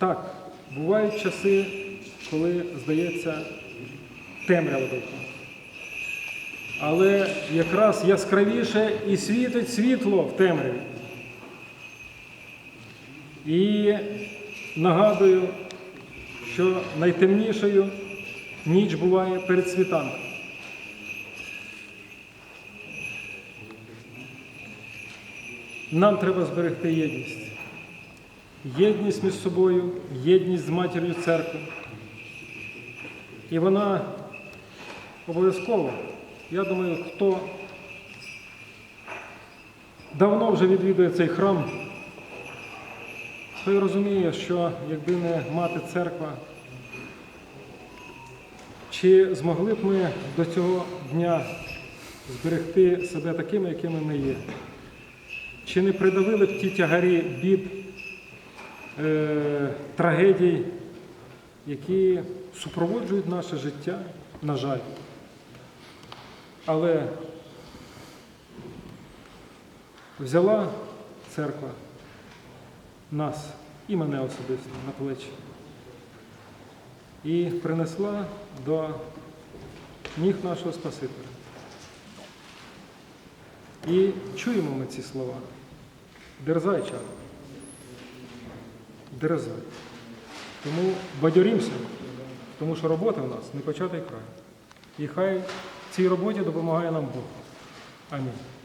Так, бувають часи, коли, здається, темрява довкола. Але якраз яскравіше і світить світло в темряві. І нагадую, що найтемнішою ніч буває перед світанком. Нам треба зберегти єдність. Єдність між собою, єдність з матір'ю церкви. І вона обов'язково, я думаю, хто давно вже відвідує цей храм, той розуміє, що якби не мати церква, чи змогли б ми до цього дня зберегти себе такими, якими ми є? Чи не придавили б ті тягарі бід, трагедій, які супроводжують наше життя, на жаль. Але взяла церква нас і мене особисто на плечі і принесла до ніг нашого Спасителя. І чуємо ми ці слова. Дерзай, чад. Дерзай. Тому бадьорімося, тому що робота в нас не початий край. І хай цій роботі допомагає нам Бог. Амінь.